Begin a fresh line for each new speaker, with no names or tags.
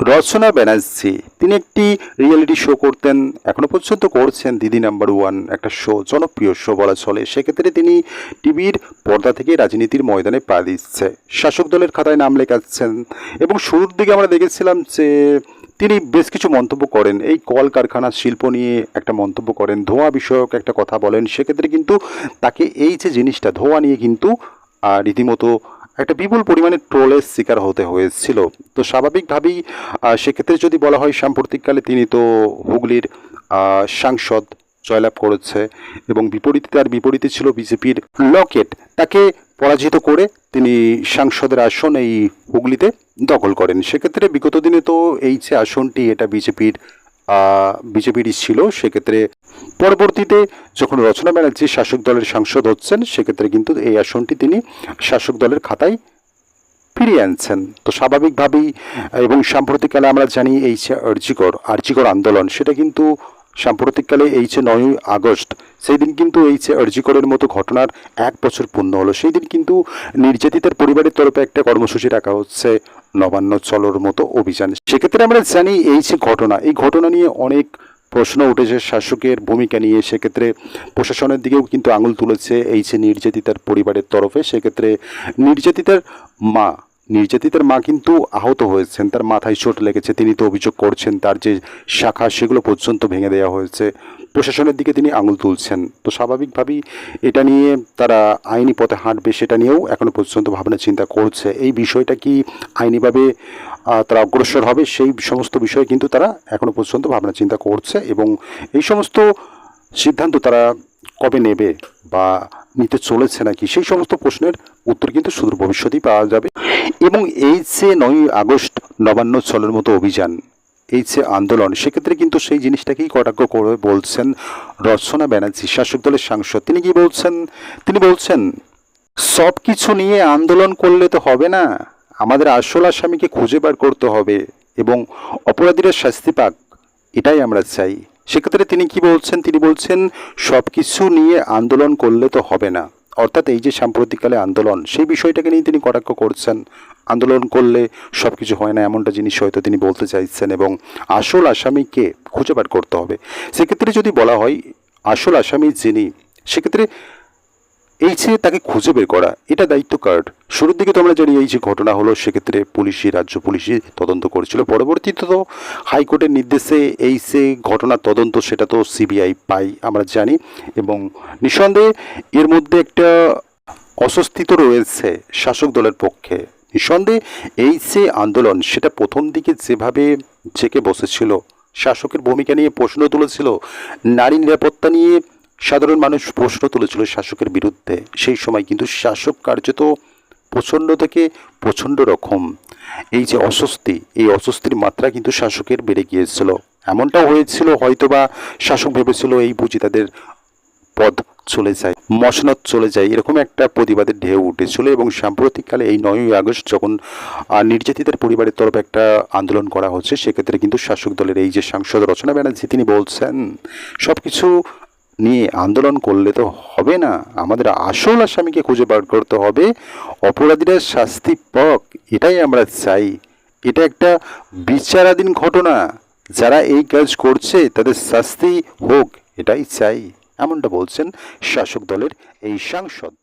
রচনা ব্যানার্জি তিনি একটি reality show করতেন, এখনও পর্যন্ত করছেন, দিদি নাম্বার ওয়ান একটা শো জনপ্রিয় শো বলা চলে। সেক্ষেত্রে তিনি টিভির পর্দা থেকে রাজনীতির ময়দানে পা দিচ্ছে। শাসক দলের খাতায় নাম লেখাচ্ছেন। এবং শুরুর দিকে আমরা দেখেছিলাম যে তিনি বেশ কিছু মন্তব্য করেন। এই কলকারখানা শিল্প নিয়ে একটা মন্তব্য করেন, ধোঁয়া বিষয়ক একটা কথা বলেন। সেক্ষেত্রে কিন্তু তাকে এই যে জিনিসটা, ধোঁয়া নিয়ে কিন্তু রীতিমতো একটা বিপুল পরিমাণে ট্রোলের শিকার হতে হয়েছিল। তো স্বাভাবিকভাবেই সেক্ষেত্রে যদি বলা হয় সাম্প্রতিককালে তিনি তো হুগলির সাংসদ জয়লাভ করেছে এবং বিপরীতে তার বিপরীতে ছিল বিজেপির লকেট। তাকে পরাজিত করে তিনি সাংসদের আসন এই হুগলিতে দখল করেন। সেক্ষেত্রে বিগত দিনে তো এই যে আসনটি, এটা বিজেপির বিজেপিরই ছিল, সেক্ষেত্রে পরবর্তীতে যখন রচনা ব্যানার্জি শাসক দলের সাংসদ হচ্ছেন, সেক্ষেত্রে কিন্তু এই আসনটি তিনি শাসক দলের খাতায় ফিরিয়ে আনছেন। তো স্বাভাবিকভাবেই, এবং সাম্প্রতিককালে আমরা জানি এই যে আর্জিকর আর্জিকর আন্দোলন, সেটা কিন্তু সাম্প্রতিককালে এই যে নয়ই আগস্ট, সেই দিন কিন্তু এই যে আর্জিকরের মতো ঘটনার এক বছর পূর্ণ হলো। সেই দিন কিন্তু নির্যাতিতার পরিবারের তরফে একটা কর্মসূচি রাখা হচ্ছে। নবান্ন চলোর মতো অভিযান। সেক্ষেত্রে আমরা জানি এই যে ঘটনা, এই ঘটনা নিয়ে অনেক প্রশ্ন উঠেছে। শাসকের ভূমিকা নিয়ে সেক্ষেত্রে প্রশাসনের দিকেও কিন্তু আঙুল তুলেছে এই যে নির্যাতিতার পরিবারের তরফে। সেক্ষেত্রে নির্যাতিতার মা নির্যাতিতার মা কিন্তু আহত হয়েছেন। তার মাথায় চোট লেগেছে। তিনি তো অভিযোগ করছেন, তার যে শাখা সেগুলো পর্যন্ত ভেঙে দেওয়া হয়েছে। প্রশাসনের দিকে তিনি আঙুল তুলছেন। তো স্বাভাবিকভাবেই এটা নিয়ে তারা আইনি পথে হাঁটবে সেটা নিয়েও এখনও পর্যন্ত ভাবনা চিন্তা করছে। এই বিষয়টা কি আইনিভাবে তারা অগ্রসর হবে সেই সমস্ত বিষয়ে কিন্তু তারা এখনও পর্যন্ত ভাবনা চিন্তা করছে এবং এই সমস্ত সিদ্ধান্ত তারা কবে নেবে বা নিতে চলেছে নাকি সেই সমস্ত প্রশ্নের উত্তর কিন্তু সুদূর ভবিষ্যতেই পাওয়া যাবে। এবং এই যে নয় আগস্ট নবান্ন চলের মতো অভিযান এই যে আন্দোলন, সেক্ষেত্রে কিন্তু সেই জিনিসটাকেই কটাক্ষ করে বলছেন রচনা ব্যানার্জি, শাসক দলের সাংসদ। তিনি কি বলছেন? তিনি বলছেন, সব কিছু নিয়ে আন্দোলন করলে তো হবে না। আমাদের আসল আসামিকে খুঁজে বার করতে হবে এবং অপরাধীরা শাস্তি পাক। এটাই আমরা চাই। সেক্ষেত্রে তিনি কি বলছেন? তিনি বলছেন, সব কিছু নিয়ে আন্দোলন করলে তো হবে না। অর্থাৎ এই যে সাম্প্রতিককালে আন্দোলন, সেই বিষয়টাকে নিয়ে তিনি কটাক্ষ করছেন আন্দোলন করলে সব কিছু হয় না, এমনটা জিনিস হয়তো তিনি বলতে চাইছেন এবং আসল আসামিকে খুঁজে বার করতে হবে। সেক্ষেত্রে যদি বলা হয় আসল আসামি যিনি, সেক্ষেত্রে এই যে তাকে খুঁজে বের করা, এটা দায়িত্ব কার্ড শুরুর দিকে তো আমরা জানি এই যে ঘটনা হলো, সেক্ষেত্রে পুলিশই, রাজ্য পুলিশই তদন্ত করেছিল। পরবর্তীতে তো হাইকোর্টের নির্দেশে এই যে ঘটনার তদন্ত, সেটা তো সিবিআই পাই আমরা জানি। এবং নিঃসন্দেহে এর মধ্যে একটা অস্বস্তি তো রয়েছে শাসক দলের পক্ষে। নিঃসন্দেহে এই যে আন্দোলন, সেটা প্রথম দিকে যেভাবে জেকে বসেছিল, শাসকের ভূমিকা নিয়ে প্রশ্ন তুলেছিল, নারী নিরাপত্তা নিয়ে সাধারণ মানুষ প্রশ্ন তুলেছিল শাসকের বিরুদ্ধে, সেই সময় কিন্তু শাসক কার্যত প্রচণ্ড থেকে প্রচণ্ড রকম। এই যে অস্বস্তি, এই অস্বস্তির মাত্রা কিন্তু শাসকের বেড়ে গিয়েছিল। এমনটাও হয়েছিল, হয়তোবা শাসক ভেবেছিল এই বুঝি তাদের পদ চলে যায়, মসনদ চলে যায়, এরকম একটা প্রতিবাদের ঢেউ উঠেছিল এবং সাম্প্রতিককালে এই নয়ই আগস্ট যখন নির্যাতিতার পরিবারের তরফে একটা আন্দোলন করা হচ্ছে, সেক্ষেত্রে কিন্তু শাসক দলের এই যে সাংসদ রচনা ব্যানার্জি, তিনি বলছেন সব কিছু নিয়ে আন্দোলন করলে তো হবে না, আমাদের আসল আসামিকে খুঁজে বার করতে হবে, অপরাধীরা শাস্তি পাক, এটাই আমরা চাই, এটা একটা বিচারাধীন ঘটনা, যারা এই কাজ করছে তাদের শাস্তি হোক, এটাই চাই। এমনটা বলছেন শাসক দলের এই সাংসদ।